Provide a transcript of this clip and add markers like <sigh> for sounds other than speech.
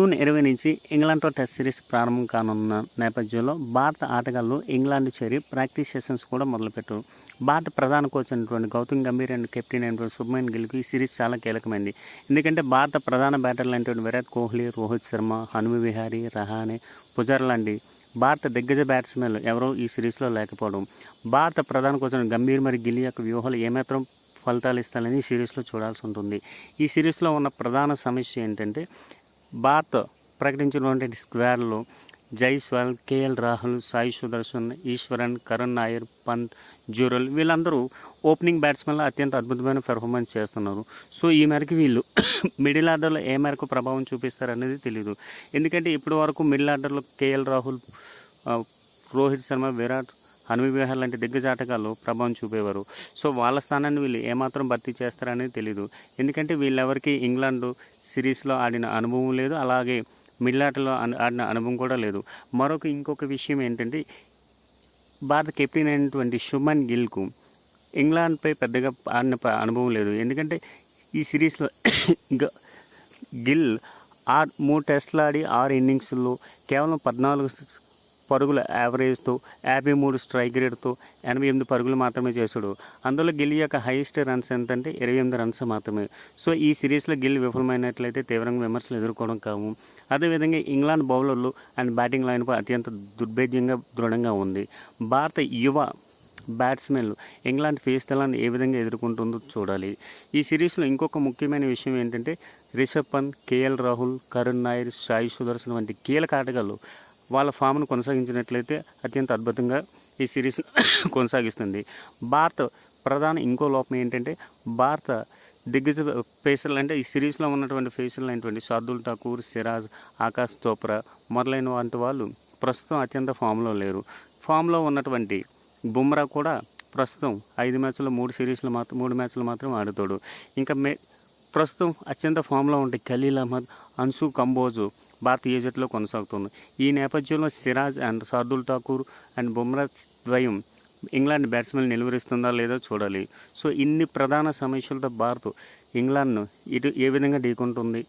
June ఇరవై నుంచి ఇంగ్లాండ్తో test series ప్రారంభం కానున్న నేపథ్యంలో భారత ఆటగాళ్ళు ఇంగ్లాండ్ చేరి ప్రాక్టీస్ సెషన్స్ కూడా మొదలుపెట్టారు. భారత ప్రధాన కోచ్ అయినటువంటి గౌతమ్ గంభీర్ అండ్ కెప్టెన్ అయినటువంటి శుభ్మన్ గిల్కి ఈ సిరీస్ చాలా కీలకమైంది. ఎందుకంటే భారత ప్రధాన బ్యాటర్లు అయినటువంటి విరాట్ కోహ్లీ రోహిత్ శర్మ హనుమ విహారీ రహానే పుజార్ లాంటి భారత దిగ్గజ బ్యాట్స్మెన్లు ఎవరో ఈ సిరీస్లో లేకపోవడం. భారత ప్రధాన కోచ్ గంభీర్ మరియు గిల్ యొక్క వ్యూహాలు ఏమాత్రం ఫలితాలు ఇస్తాయని సిరీస్లో చూడాల్సి ఉంటుంది. ఈ సిరీస్లో ఉన్న ప్రధాన సమస్య ఏంటంటే భారత్ ప్రకటించినటువంటి స్క్వేర్లో జైస్వాల్ కేఎల్ రాహుల్ సాయి సుదర్శన్ ఈశ్వరన్ కరణ్ నాయర్ పంత్ జూరల్ వీళ్ళందరూ ఓపెనింగ్ బ్యాట్స్మెన్లో అత్యంత అద్భుతమైన పెర్ఫార్మెన్స్ చేస్తున్నారు. సో ఈ మేరకు వీళ్ళు <coughs> మిడిల్ ఆర్డర్లో ఏ మేరకు ప్రభావం చూపిస్తారనేది తెలియదు ఎందుకంటే ఇప్పటి వరకు మిడిల్ ఆర్డర్లో కేఎల్ రాహుల్ రోహిత్ శర్మ విరాట్ హనుమి విహార్ లాంటి దిగ్గజ ఆటగాళ్ళు ప్రభావం చూపేవారు. సో వాళ్ళ స్థానాన్ని వీళ్ళు ఏమాత్రం భర్తీ చేస్తారనేది తెలియదు ఎందుకంటే వీళ్ళెవరికి ఇంగ్లాండ్ సిరీస్లో ఆడిన అనుభవం లేదు. అలాగే మిడిల్ ఆటలో ఆడిన అనుభవం కూడా లేదు. మరొక ఇంకొక విషయం ఏంటంటే భారత కెప్టెన్ అయినటువంటి శుభన్ గిల్కు ఇంగ్లాండ్పై పెద్దగా ఆడిన ప- అనుభవం లేదు. ఎందుకంటే ఈ సిరీస్లో గ- గిల్ ఆరు మూడు టెస్టులు ఆడి ఆరు ఇన్నింగ్స్లో కేవలం పద్నాలుగు పరుగుల యావరేజ్తో యాభై మూడు స్ట్రైక్ రేట్తో ఎనభై ఎనిమిది పరుగులు మాత్రమే చేశాడు. అందులో గిల్ యొక్క హైయెస్ట్ రన్స్ ఎంతంటే ఇరవై ఎనిమిది రన్స్ మాత్రమే. సో ఈ సిరీస్లో గిల్ విఫలమైనట్లయితే తీవ్రంగా విమర్శలు ఎదుర్కోవడం కావు అదేవిధంగా ఇంగ్లాండ్ బౌలర్లు అండ్ బ్యాటింగ్ లైన్పై అత్యంత దుర్భేద్యంగా దృఢంగా ఉంది. భారత యువ బ్యాట్స్మెన్లు ఇంగ్లాండ్ ఫేస్ తెలాన్ని ఏ విధంగా ఎదుర్కొంటుందో చూడాలి. ఈ సిరీస్లో ఇంకొక ముఖ్యమైన విషయం ఏంటంటే రిషబ్ పంత్ కేఎల్ రాహుల్ కరుణ్ నాయర్ సాయి సుదర్శన్ వంటి కీలక ఆటగాళ్ళు వాళ్ళ ఫామ్ను కొనసాగించినట్లయితే అత్యంత అద్భుతంగా ఈ సిరీస్ <coughs> కొనసాగిస్తుంది. భారత ప్రధాన ఇంకో లోపం ఏంటంటే భారత దిగ్గజ ఫేసర్లు అంటే ఈ సిరీస్లో ఉన్నటువంటి ఫేసర్లు అయినటువంటి షార్దుల్ ఠాకూర్ సిరాజ్ ఆకాష్ చోప్రా మొదలైన వంటి వాళ్ళు ప్రస్తుతం అత్యంత ఫామ్లో లేరు. ఫామ్లో ఉన్నటువంటి బుమ్రా కూడా ప్రస్తుతం ఐదు మ్యాచ్లు మూడు సిరీస్లు మాత్రం మూడు మ్యాచ్లు మాత్రం ఆడుతాడు. ఇంకా మే ప్రస్తుతం అత్యంత ఫామ్లో ఉంటే ఖలీల్ అహ్మద్ అన్సు కంబోజు భారతీయ జట్టులో కొనసాగుతుంది. ఈ నేపథ్యంలో సిరాజ్ అండ్ శార్దుల్ ఠాకూర్ అండ్ బుమ్రా ద్వయం ఇంగ్లాండ్ బ్యాట్స్మెన్ నిలువరిస్తుందా లేదో చూడాలి. సో ఇన్ని ప్రధాన సమస్యలతో భారత్ ఇంగ్లాండ్ను ఇటు ఏ విధంగా ఢీకొంటుంది?